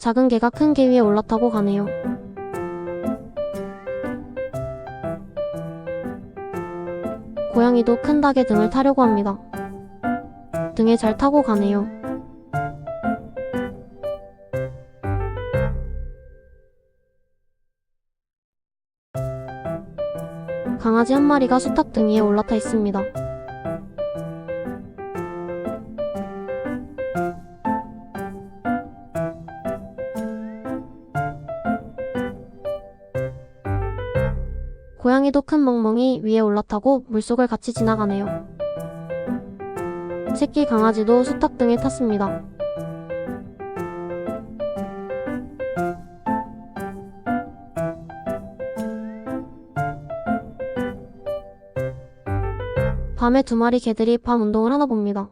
작은 개가 큰 개 위에 올라타고 가네요. 고양이도 큰 닭의 등을 타려고 합니다. 등에 잘 타고 가네요. 강아지 한 마리가 수탉 등 위에 올라타 있습니다. 고양이도 큰 멍멍이 위에 올라타고 물속을 같이 지나가네요. 새끼 강아지도 수탉 등에 탔습니다. 밤에 두 마리 개들이 밤 운동을 하나 봅니다.